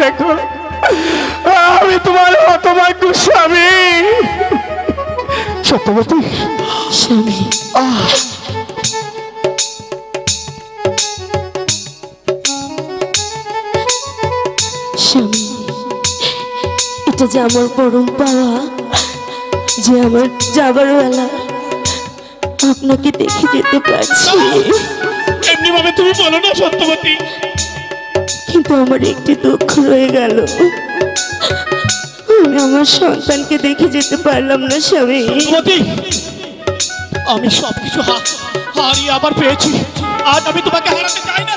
দেখো আমি তোমার হতভাগ্য স্বামী। সত্যবতী? স্বামী। স্বামী এটা যে আমার পরম পাওয়া যে আমার যাবার বেলা আপনাকে দেখে যেতে পারছি। এমনিভাবে তুমি বলো না সত্যবতী। কিন্তু আমার একটি দুঃখ রয়ে গেল। আমি আমার সন্তানকে দেখে যেতে পারলাম না স্বামী। আমি সবকিছু হারিয়ে আবার পেয়েছি। আজ আমি তোমাকে হারাতে চাই না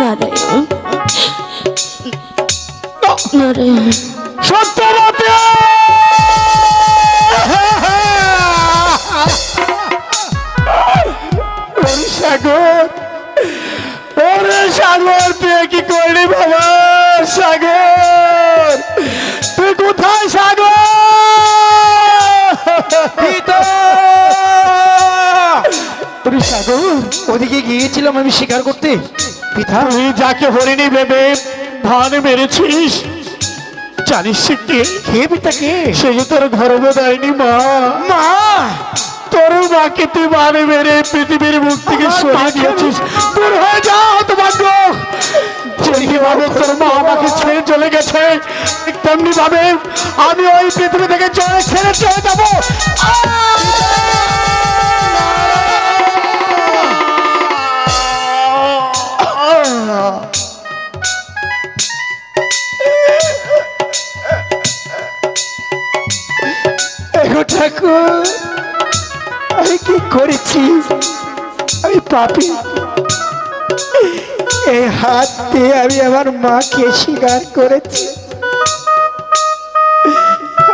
নারায়ণ। নারায়ণ। সত্যবতী করলি বাবা সাগর। তুই কোথায় সাগর? সাগর ওদিকে গিয়েছিলাম আমি শিকার করতে। পিতা তুই যাকে হরিণী ভেবে ধান মেরেছিস জানিস সে কে? কে পিতা কে? সে যে তোর গর্ভ দেয়নি মা। মা? তোর মাকে তুই মানে মেরে পৃথিবীর মুখ থেকে সরিয়ে দিয়েছিস। দূর হয়ে যাও তোমার যেমনি তোর মা আমাকে ছেড়ে চলে গেছে। তেমনি ভাবে আমি ওই পৃথিবী থেকে চলে ছেড়ে চলে যাব। ঠাকুর আমি কি করেছি? আমি পাপি হাত দিয়ে আমি আমার মাকে স্বীকার করেছি।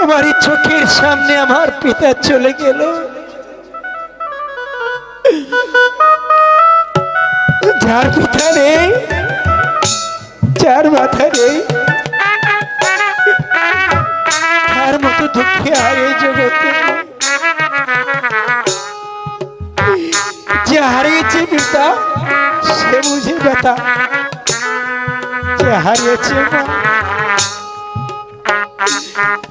আমার চোখের সামনে আমার পিতা চলে গেল। যার পিতা নেই, যার মাথা নেই, তার মতো দুঃখে আর এই জগতে যে হারিয়েছে পিতা সে বুঝে ব্যথা। যে হারিয়েছে মা।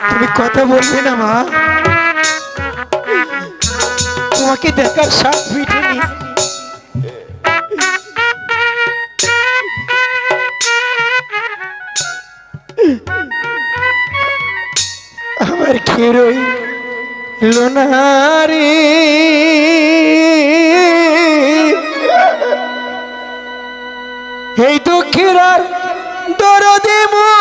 তুমি কথা বলবে না, মা। তোমাকে দেখার সাথ মিটেনি আমার খেরোই লোনারে। এই দুঃখের আর দরদে মন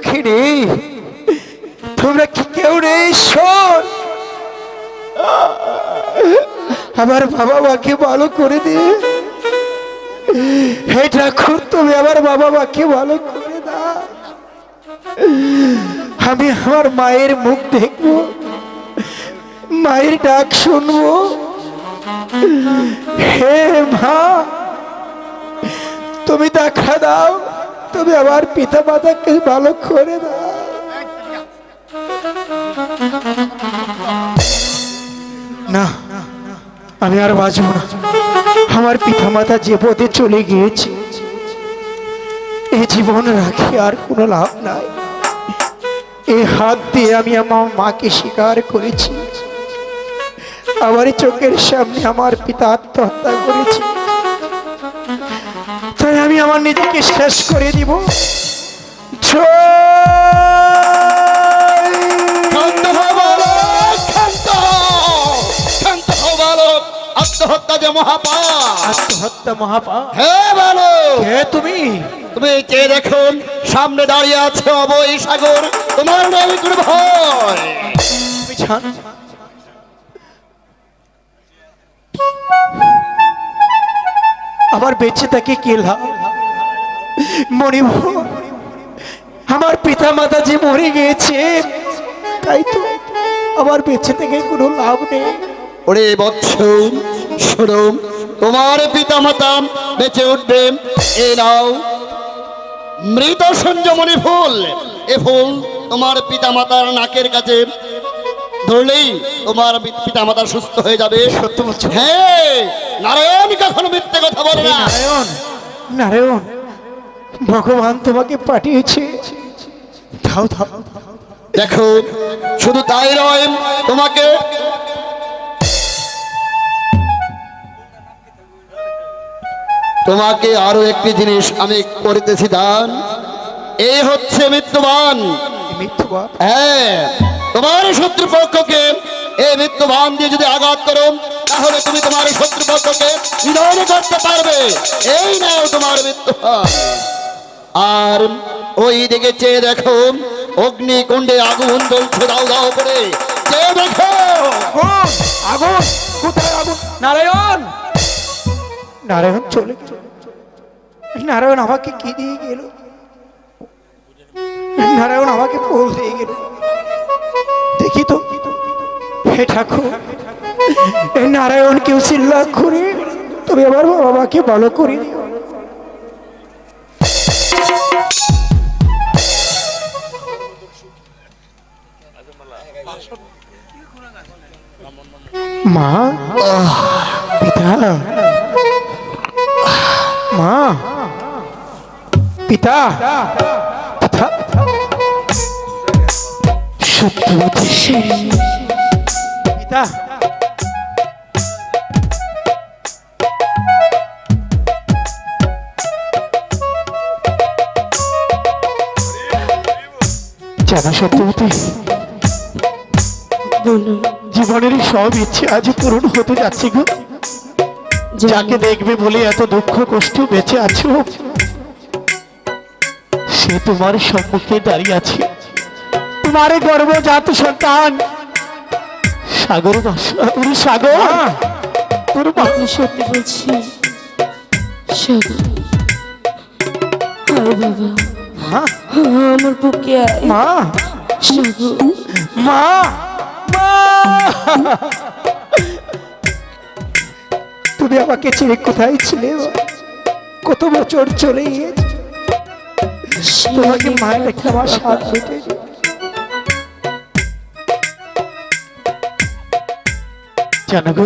দুঃখিনী তোমরা কি কেউ নেই? শোন। আমার বাবা মাকে ভালো করে দিয়ে হে ঠাকুর, তুমি আমার বাবা মাকে ভালো করে দাও। আমি আমার মায়ের মুখ দেখব। মায়ের ডাক শুনব। হে মা, তুমি দেখা দাও। তুমি আমার পিতা মাতাকে ভালো করে দাও। না, আমি আর বাঁচব না। আমার পিতা মাতা যে পথে চলে গিয়েছে এই জীবন রাখি আর কোনো লাভ নাই। এই হাত দিয়ে আমি আমার মাকে স্বীকার করেছি। আমার চোখের সামনে আমার পিতা আত্মহত্যা করেছে। আমি আমার নিজেকে শেষ করে দিব। আত্মহত্যা যে মহাপাপ। আত্মহত্যা মহাপা হে বালক। কে তুমি? তুমি কে দেখুন? সামনে দাঁড়িয়ে আছে অবৈ সাগর। তোমার নেই কোনো ভয় তুমি জান। আমার বেঁচে থাকে কে লাভ? মরিব আমার পিতা মাতা যে মরে গিয়েছে। তাই তো আমার বেঁচে থেকে কোনো লাভ নেই। ওরে বৎস, শোনো, তোমার পিতা মাতা বেঁচে উঠবে। এ নাও, মৃত সঞ্জমণি ফুল। এ ফুল তোমার পিতা মাতার নাকের কাছে। ধরলেই তোমার পিতা মাতা সুস্থ হয়ে যাবে। সত্য বলছো। হ্যাঁ নারায়ণ কখনো মিথ্যে কথা বলে না। নারায়ণ নারায়ণ ভগবান তোমাকে পাঠিয়েছে। দাও। দেখো শুধু তাই নয় তোমাকে তোমাকে আরও একটি জিনিস আমি করিতেছি দান। এই হচ্ছে মৃত্যুবান। মৃত্যু হ্যাঁ তোমার শত্রুপক্ষকে এই মৃত্যুবান দিয়ে যদি আঘাত করো তাহলে তুমি তোমার শত্রুপক্ষকে নিধন করতে পারবে। এই নাও তোমার মৃত্যুবান আর ওই দিকে চেয়ে দেখো অগ্নিকুণ্ডে আগুন জ্বলছে দাও দাও করে। চেয়ে দেখো। আগুন কোথায় আগুন? নারায়ণ! নারায়ণ চলে নারায়ণ আমাকে কি দিয়ে গেল? নারায়ণ আমাকে দিয়ে গেল। দেখি তো, হে ঠাকুর নারায়ণ কেউ চিল্লা করে তুমি আমার বাবাকে ভালো করে মা, পিতা মা, পিতা। জানা জীবনের সব ইচ্ছে আজ পূরণ হতে যাচ্ছে গো। যাকে দেখবে বলে এত দুঃখ, কষ্ট বেঁচে আছো? সে তোমার সম্মুখে দাঁড়িয়ে আছে। তোমার গর্ভজাত সন্তান। সাগর সাগর সাগর। তোর মা। আপনি সত্যি বলছি সাগর। আয় বাবা। আমার বুকে মা। সাগর। মা। মা। তুমি আমাকে ছেড়ে কোথায় ছিলে কত বছর চলে গিয়েছে। তোমাকে মায়ের রেখে আমার সাথ পেতে জানো গো